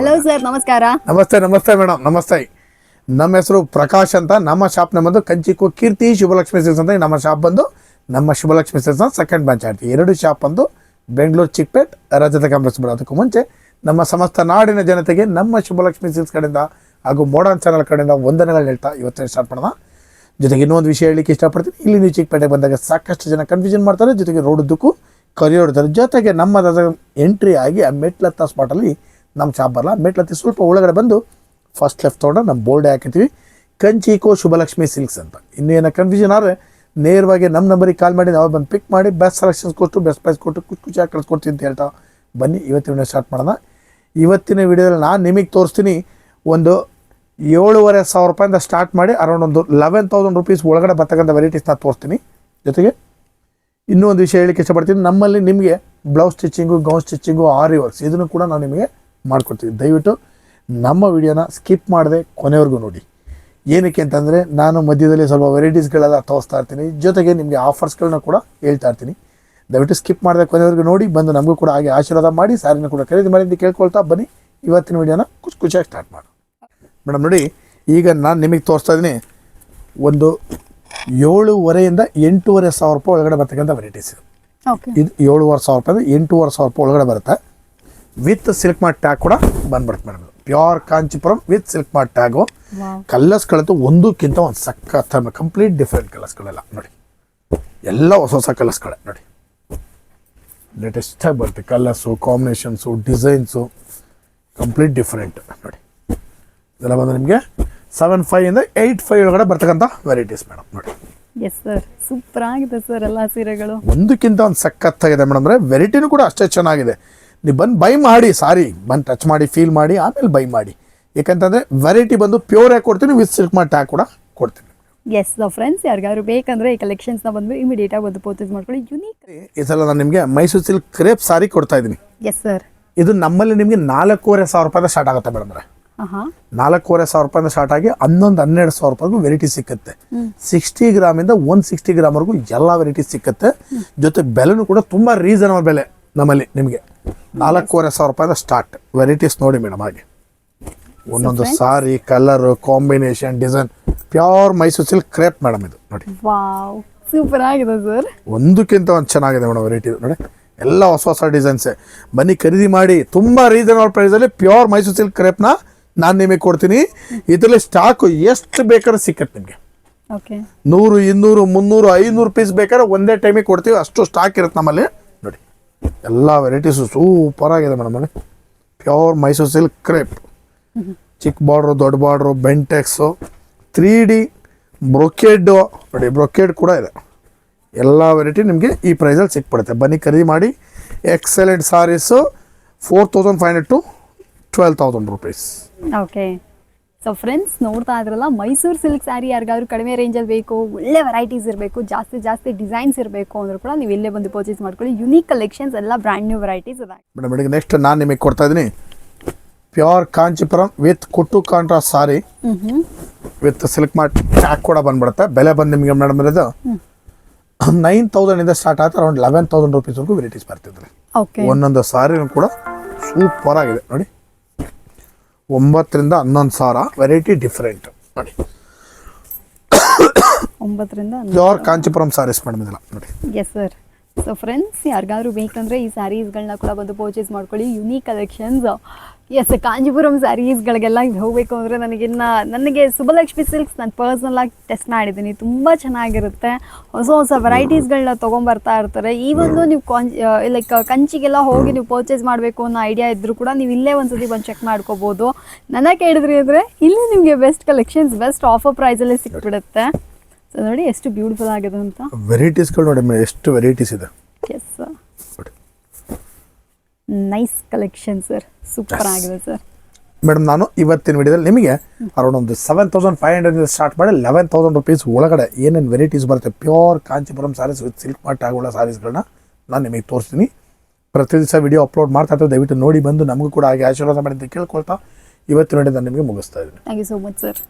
Hello sir ನಮಸ್ಕಾರ. ನಮಸ್ತೆ ನಮಸ್ತೆ ಮೇಡಮ್ ನಮಸ್ತೆ. ನಮ್ಮ ಹೆಸರು ಪ್ರಕಾಶ್ ಅಂತ. ನಮ್ಮ ಶಾಪ್ ನಮ್ಮದು ಕಂಚಿಕು ಕೀರ್ತಿ ಶುಭಲಕ್ಷ್ಮಿ ಸಿಲ್ಸ್ ಅಂತ ನಮ್ಮ ಶಾಪ್ ಬಂದು ನಮ್ಮ ಶುಭಲಕ್ಷ್ಮಿ ಸಿಲ್ಸ್ನ ಸೆಕೆಂಡ್ ಬ್ರಾಂಚ್ ಆಡ್ತೀವಿ ಎರಡು ಶಾಪ್ ಬಂದು ಬೆಂಗಳೂರು ಚಿಕ್ಕಪೇಟ್ ರಜತ ಕಾಂಪ್ಲೆಕ್ಸ್ ಬರೋದಕ್ಕೂ ಮುಂಚೆ ನಮ್ಮ ಸಮಸ್ತ ನಾಡಿನ ಜನತೆಗೆ ನಮ್ಮ ಶುಭಲಕ್ಷ್ಮಿ ಸಿಲ್ಸ್ ಕಡೆಯಿಂದ ಹಾಗೂ ಮೋಡನ್ ಚಾನಲ್ ಕಡೆಯಿಂದ ವಂದನೆಗಳು ಹೇಳ್ತಾ ಇವತ್ತಿನ ಸ್ಟಾರ್ಟ್ ಮಾಡೋಣ. ಜೊತೆಗೆ ಇನ್ನೊಂದು ವಿಷಯ ಹೇಳಲಿಕ್ಕೆ ಇಷ್ಟಪಡ್ತೀನಿ. ಇಲ್ಲಿ ನೀವು ಚಿಕ್ಕಪೇಟೆಗೆ ಬಂದಾಗ ಸಾಕಷ್ಟು ಜನ ಕನ್ಫ್ಯೂಷನ್ ಮಾಡ್ತಾರೆ. ಜೊತೆಗೆ ರೋಡ್ ಉದ್ದಕ್ಕೂ ಕರಿಯೋಡ್ತಾರೆ ಜೊತೆಗೆ ನಮ್ಮ ಎಂಟ್ರಿ ಆಗಿ ಆ ಮೆಟ್ಲತ್ತ ಸ್ಪಾಟಲ್ಲಿ ನಮ್ಮ ಶಾಪ್ ಬರಲ್ಲ ಮೆಟ್ಲತ್ತಿ ಸ್ವಲ್ಪ ಒಳಗಡೆ ಬಂದು ಫಸ್ಟ್ ಲೆಫ್ಟ್ ತೊಗೊಂಡ್ರೆ ನಮ್ಮ ಬೋರ್ಡ್ ಹಾಕಿರ್ತೀವಿ. ಕಂಚಿಕೋ ಶುಭಲಕ್ಷ್ಮಿ ಸಿಲ್ಕ್ಸ್ ಅಂತ. ಇನ್ನೂ ಏನೋ ಕನ್ಫ್ಯೂಷನ್ ಆದರೆ ನೇರವಾಗಿ ನಮ್ಮ ನಂಬರಿಗೆ ಕಾಲ್ ಮಾಡಿ, ನಾವು ಬಂದು ಪಿಕ್ ಮಾಡಿ ಬೆಸ್ಟ್ ಸೆಲೆಕ್ಷನ್ಸ್ ಕೊಟ್ಟು ಬೆಸ್ಟ್ ಪ್ರೈಸ್ ಕೊಟ್ಟು ಖುಷಿ ಖುಷಿಯಾಗಿ ಕಳ್ಸ್ಕೊಡ್ತೀನಿ ಅಂತ ಹೇಳ್ತಾ ಬನ್ನಿ. ಇವತ್ತಿನ ಸ್ಟಾರ್ಟ್ ಮಾಡೋಣ. ಇವತ್ತಿನ ವಿಡಿಯೋದಲ್ಲಿ ನಾನು ನಿಮಗೆ ತೋರಿಸ್ತೀನಿ ಒಂದು ಏಳುವರೆ ಸಾವಿರ ರೂಪಾಯಿಂದ ಸ್ಟಾರ್ಟ್ ಮಾಡಿ ಅರೌಂಡ್ ಒಂದು ಲೆವೆನ್ ತೌಸಂಡ್ ರುಪೀಸ್ ಒಳಗಡೆ ಬರ್ತಕ್ಕಂಥ ವೆರೈಟೀಸ್ನ ತೋರಿಸ್ತೀನಿ. ಜೊತೆಗೆ ಇನ್ನೂ ಒಂದು ವಿಷಯ ಹೇಳಿಕ್ಕೆ ಇಷ್ಟಪಡ್ತೀನಿ. ನಮ್ಮಲ್ಲಿ ನಿಮಗೆ blouse stitching gown stitching aari works ಇದನ್ನು ಕೂಡ ನಾವು ನಿಮಗೆ ಮಾಡಿಕೊಡ್ತೀವಿ. ದಯವಿಟ್ಟು ನಮ್ಮ ವಿಡಿಯೋನ ಸ್ಕಿಪ್ ಮಾಡದೆ ಕೊನೆವರೆಗೂ ನೋಡಿ. ಏನಕ್ಕೆ ಅಂತಂದರೆ ನಾನು ಮಧ್ಯದಲ್ಲಿ ಸ್ವಲ್ಪ ವೆರೈಟೀಸ್ಗಳೆಲ್ಲ ತೋರಿಸ್ತಾ ಇರ್ತೀನಿ. ಜೊತೆಗೆ ನಿಮಗೆ ಆಫರ್ಸ್ಗಳನ್ನ ಕೂಡ ಹೇಳ್ತಾ ಇರ್ತೀನಿ. ದಯವಿಟ್ಟು ಸ್ಕಿಪ್ ಮಾಡಿದೆ ಕೊನೆವರೆಗೂ ನೋಡಿ ಬಂದು ನಮಗೂ ಕೂಡ ಹಾಗೆ ಆಶೀರ್ವಾದ ಮಾಡಿ ಸಾರಿನ ಕೂಡ ಖರೀದಿ ಮಾಡಿ ಅಂತ ಕೇಳ್ಕೊಳ್ತಾ ಬನ್ನಿ. ಇವತ್ತಿನ ವಿಡಿಯೋನ ಖುಷಿ ಖುಷಿಯಾಗಿ ಸ್ಟಾರ್ಟ್ ಮಾಡು ಮೇಡಮ್ ನೋಡಿ ಈಗ ನಾನು ನಿಮಗೆ ತೋರಿಸ್ತಾ ಇದ್ದೀನಿ. ಒಂದು ಏಳುವರೆಯಿಂದ ಎಂಟೂವರೆ ಸಾವಿರ ರೂಪಾಯಿ ಒಳಗಡೆ ಬರ್ತಕ್ಕಂಥ ವೆರೈಟೀಸ್ ಇದು. ಏಳುವರೆ ಸಾವಿರ ರೂಪಾಯಿ ಎಂಟೂವರೆ ಸಾವಿರ ರೂಪಾಯಿ ಒಳಗಡೆ ಬರುತ್ತೆ. ವಿತ್ ಸಿಲ್ಕ್ ಮಾರ್ಟ್ ಟ್ಯಾಗ್ ಕೂಡ ಬಂದ್ಬಿಡುತ್ತೆ madam pure Kanchipuram with silk mark tag. ಕಲರ್ಸ್ಗಳಂತೂ ಒಂದಕ್ಕಿಂತ ಒಂದು ಸಖತ್ ಕಂಪ್ಲೀಟ್ ಡಿಫ್ರೆಂಟ್ ಕಲರ್ಸ್ಗಳೆಲ್ಲ. ನೋಡಿ ಎಲ್ಲ ಹೊಸ ಹೊಸ ಕಲರ್ಸ್ಗಳೇ ನೋಡಿ. ಲೇಟೆಸ್ಟಾಗಿ ಬರುತ್ತೆ colours combinations designs complete different ನೋಡಿ. ಇದೆಲ್ಲ ಬಂದು ನಿಮಗೆ ಸೆವೆನ್ ಇಂದ ಏಯ್ಟ್ ಫೈವ್ ಒಳಗಡೆ ಬರ್ತಕ್ಕಂಥ ವೆರೈಟೀಸ್ ಮೇಡಮ್ ನೋಡಿ. ಎಸ್ ಸರ್ ಸೂಪರ್ ಆಗಿದೆ ಸರ್ ಎಲ್ಲ ಸೀರೆಗಳು. ಒಂದಕ್ಕಿಂತ ಒಂದು ಸಖತ್ತಾಗಿದೆ ಮೇಡಮ್ ಅಂದರೆ ವೆರೈಟಿನೂ ಕೂಡ ಅಷ್ಟೇ ಚೆನ್ನಾಗಿದೆ. ನೀವು ಬಂದು ಬೈ ಮಾಡಿ ಸಾರಿ ಬಂದು ಟಚ್ ಮಾಡಿ ಫೀಲ್ ಮಾಡಿ ಆಮೇಲೆ ಬೈ ಮಾಡಿ. ಯಾಕಂತಂದರೆ ವೆರೈಟಿ ಬಂದು ಪ್ಯೂರ್ ಆಗಿ ಕೊಡ್ತೀನಿ ವಿತ್ ಸಿಲ್ಕ್ ಮಾಡಿ ಹಾಕಿ ಕೂಡ ಕೊಡ್ತೀನಿ. ಎಸ್ ಫ್ರೆಂಡ್ಸ್ ಯಾರಿಗಾದ್ರು ಬೇಕಂದ್ರೆ ಈ ಕಲೆಕ್ಷನ್ಸ್ನ ಬಂದು ಇಮಿಡಿಯೇಟ್ ಆಗಿ ಬಂದು ಪರ್ಚೇಸ್ ಮಾಡ್ಕೊಳ್ಳಿ. ಯುನೀಕ್ ಈ ಸಲ ನಾನು ನಿಮಗೆ ಮೈಸೂರು ಸಿಲ್ಕ್ ಕ್ರೇಪ್ ಸಾರಿ ಕೊಡ್ತಾ ಇದ್ದೀನಿ. ಎಸ್ ಸರ್ ಇದು ನಮ್ಮಲ್ಲಿ ನಿಮಗೆ ನಾಲ್ಕೂವರೆ ಸಾವಿರ ರೂಪಾಯಿಂದ ಸ್ಟಾರ್ಟ್ ಆಗುತ್ತೆ ಮೇಡಮ್ ನಾಲ್ಕೂವರೆ ಸಾವಿರ ರೂಪಾಯಿಂದ ಸ್ಟಾರ್ಟ್ ಆಗಿ ಹನ್ನೊಂದು ಹನ್ನೆರಡು ಸಾವಿರ ರೂಪಾಯಿಗೂ ವೆರೈಟಿ ಸಿಕ್ಕುತ್ತೆ. ಸಿಕ್ಸ್ಟಿ ಗ್ರಾಮಿಂದ ಒನ್ ಸಿಕ್ಸ್ಟಿ ಗ್ರಾಮ್ವರೆಗೂ ಎಲ್ಲ ವೆರೈಟಿ ಸಿಕ್ಕುತ್ತೆ. ಜೊತೆ ಬೆಲೆನೂ ಕೂಡ ತುಂಬ ರೀಸನಬಲ್ ಬೆಲೆ ನಮ್ಮಲ್ಲಿ ನಿಮಗೆ. ನಾಲ್ಕೂವರೆ ಸಾವಿರ ರೂಪಾಯಿಂದ ಸ್ಟಾರ್ಟ್ ವೆರೈಟೀಸ್ ನೋಡಿ ಮೇಡಮ್ ಹಾಗೆ. ಒಂದೊಂದು sari colour combination design pure Mysuru silk crepe madam ಇದು. ನೋಡಿ. ಸೂಪರ್ ಆಗಿದೆ ಸರ್ ಒಂದಕ್ಕಿಂತ ಒಂದು ಚೆನ್ನಾಗಿದೆ ಮೇಡಮ್ ವೆರೈಟಿ ನೋಡಿ. ಎಲ್ಲ ಹೊಸ ಹೊಸ ಡಿಸೈನ್ಸ್ ಬನ್ನಿ ಖರೀದಿ ಮಾಡಿ. ತುಂಬ ರೀಸನಬಲ್ ಪ್ರೈಸಲ್ಲಿ ಪ್ಯೂರ್ ಮೈಸೂರು ಸಿಲ್ಕ್ ಕ್ರೇಪ್ನ ನಾನು ನಿಮಗೆ ಕೊಡ್ತೀನಿ. ಇದರಲ್ಲಿ ಸ್ಟಾಕು ಎಷ್ಟು ಬೇಕಾದ್ರೆ ಸಿಕ್ಕತ್ತೆ ನಿಮಗೆ. ಓಕೆ ನೂರು ಇನ್ನೂರು ಮುನ್ನೂರು ಐನೂರು ಪೀಸ್ ಬೇಕಾದ್ರೆ ಒಂದೇ ಟೈಮಿಗೆ ಕೊಡ್ತೀವಿ. ಅಷ್ಟು ಸ್ಟಾಕ್ ಇರುತ್ತೆ ನಮ್ಮಲ್ಲಿ. ಎಲ್ಲ ವೆರೈಟೀಸು ಸೂಪರ್ ಆಗಿದೆ ಮೇಡಮ್ ಅಲ್ಲಿ. ಪ್ಯೂರ್ ಮೈಸೂರು ಸಿಲ್ಕ್ ಕ್ರೇಪ್ ಚಿಕ್ಕ ಬಾರ್ಡ್ರು ದೊಡ್ಡ border Bentex three D brocade ನೋಡಿ ಬ್ರೊಕೇಡ್ ಕೂಡ ಇದೆ. ಎಲ್ಲ ವೆರೈಟಿ ನಿಮಗೆ ಈ ಪ್ರೈಸಲ್ಲಿ ಸಿಕ್ಬಿಡುತ್ತೆ. ಬನ್ನಿ, ಖರೀದಿ ಮಾಡಿ. Excellent sarees four thousand five hundred to twelve thousand rupees okay so friends ನೋಡ್ತಾ ಇದ್ರಲ್ಲ ಮೈಸೂರು ಸಿಲ್ಕ್ ಸ್ಯಾರಿ ಯಾರಿಗಾದ್ರೂ ಕಡಿಮೆ ರೇಂಜಲ್ಲಿ ಬೇಕು ಒಳ್ಳೆ ವೆರೈಟೀಸ್ ಇರಬೇಕು ಜಾಸ್ತಿ ಜಾಸ್ತಿ ಡಿಸೈನ್ಸ್ ಇರಬೇಕು ಅಂದ್ರೆ ಕೂಡ ನೀವು ಇಲ್ಲೇ ಬಂದು ಪರ್ಚೇಸ್ ಮಾಡ್ಕೊಳ್ಳಿ. ಯುನೀಕ್ ಕಲೆಕ್ಷನ್ಸ್ ಎಲ್ಲ ಬ್ರ್ಯಾಂಡ್ ನ್ಯೂ ವೆರೈಟೀಸ್ ಇದೆ ಮೇಡಮ್ ಈಗ ನೆಕ್ಸ್ಟ್ ನಾನು ನಿಮಗೆ ಕೊಡ್ತಾ ಇದ್ದೀನಿ. Pure Kanchipuram with kuttu contrast sari with silk mart pack ಕೂಡ ಬಂದ್ಬಿಡುತ್ತೆ. ಬೆಲೆ ಬಂದು ನಿಮಗೆ ಮೇಡಮ್ ಇರೋದು ನೈನ್ ತೌಸಂಡಿಂದ ಸ್ಟಾರ್ಟ್ ಆಗುತ್ತೆ ಅರೌಂಡ್ ಲೆವೆನ್ ತೌಸಂಡ್ ರುಪೀಸ್ವರೆಗೂ ವೆರೈಟೀಸ್ ಬರ್ತಿದ್ರೆ ಒಂದೊಂದು ಸಾರಿನೂ ಕೂಡ ಸೂಪರ್ ಆಗಿದೆ. ನೋಡಿ. ಒಂಬತ್ತರಿಂದ ಹನ್ನೊಂದು ಸಾವಿರ ವೆರೈಟಿ ಡಿಫ್ರೆಂಟ್ ನೋಡಿ. ಒಂಬತ್ತರಿಂದ ಪ್ಯೂರ್ ಕಾಂಚಿಪುರಂ ಸಾರೀಸ್ ಮೇಡಮ್ ಇದೆಲ್ಲ ನೋಡಿ. ಎಸ್ ಸರ್ ಸೊ ಫ್ರೆಂಡ್ಸ್ ಯಾರಿಗಾದ್ರೂ ಬೇಕಂದ್ರೆ ಈ ಸ್ಯಾರೀಸ್ಗಳನ್ನ ಕೂಡ ಬಂದು ಪರ್ಚೇಸ್ ಮಾಡ್ಕೊಳ್ಳಿ. ಯುನೀಕ್ ಕಲೆಕ್ಷನ್ಸ್ ಎಸ್ ಕಾಂಜಿಪುರಂ ಸ್ಯಾರೀಸ್ಗಳಿಗೆಲ್ಲ ಹೋಗಬೇಕು ಅಂದರೆ ನನಗಿನ್ನ ನನಗೆ ಸುಬಲಕ್ಷ್ಮಿ ಸಿಲ್ಕ್ಸ್ ನಾನು ಪರ್ಸ್ನಲ್ಲಾಗಿ ಟೆಸ್ಟ್ ಮಾಡಿದ್ದೀನಿ. ತುಂಬ ಚೆನ್ನಾಗಿರುತ್ತೆ. ಹೊಸ ಹೊಸ ವೆರೈಟೀಸ್ಗಳನ್ನ ತೊಗೊಂಬರ್ತಾ ಇರ್ತಾರೆ. ಈ ಒಂದು ನೀವು ಕಾಂಜ್ ಲೈಕ್ ಕಂಚಿಗೆಲ್ಲ ಹೋಗಿ ನೀವು ಪರ್ಚೇಸ್ ಮಾಡಬೇಕು ಅನ್ನೋ ಐಡಿಯಾ ಇದ್ದರೂ ಕೂಡ ನೀವು ಇಲ್ಲೇ ಒಂದ್ಸತಿ ಬಂದು ಚೆಕ್ ಮಾಡ್ಕೋಬೋದು. ನನಗೆ ಕೇಳಿದ್ರಿ ಅಂದರೆ ಇಲ್ಲಿ ನಿಮಗೆ ಬೆಸ್ಟ್ ಕಲೆಕ್ಷನ್ಸ್ ಬೆಸ್ಟ್ ಆಫರ್ ಪ್ರೈಸಲ್ಲೇ ಸಿಕ್ಬಿಡುತ್ತೆ. ಸೊ ನೋಡಿ ಎಷ್ಟು ಬ್ಯೂಟಿಫುಲ್ ಆಗಿದೆ ಅಂತ. ವೆರೈಟೀಸ್ಗಳು ನೋಡಿ ಎಷ್ಟು ವೆರೈಟೀಸ್ ಇದೆ. Yes sir nice collection sir super ಆಗಿದೆ ಸರ್ ಮೇಡಮ್ ನಾನು ಇವತ್ತಿನ ವಿಡಿಯೋದಲ್ಲಿ ನಿಮಗೆ ಅರೌಂಡ್ ಒಂದು seven thousand five hundred start ಮಾಡಿ ಲೆವೆನ್ ತೌಸಂಡ್ ರುಪೀಸ್ ಒಳಗಡೆ ಏನೇನು ವೆರೈಟೀಸ್ ಬರುತ್ತೆ pure Kanchipuram sarees with silk mark ಆಗುವ ಸಾರೀಸ್ಗಳನ್ನ ನಾನು ನಿಮಗೆ ತೋರಿಸ್ತೀನಿ. ಪ್ರತಿ ದಿವಸ ವಿಡಿಯೋ ಅಪ್ಲೋಡ್ ಮಾಡ್ತಾ ಇರ್ತದೆ ದಯವಿಟ್ಟು ನೋಡಿ ಬಂದು ನಮಗೂ ಕೂಡ ಹಾಗೆ ಆಶೀರ್ವಾದ ಮಾಡಿ ಅಂತ ಕೇಳ್ಕೊಳ್ತಾ ಇವತ್ತಿನ ವಿಡಿಯೋ ನಾನು ನಿಮಗೆ ಮುಗಿಸ್ತಾ ಇದ್ದೀನಿ. Thank you so much sir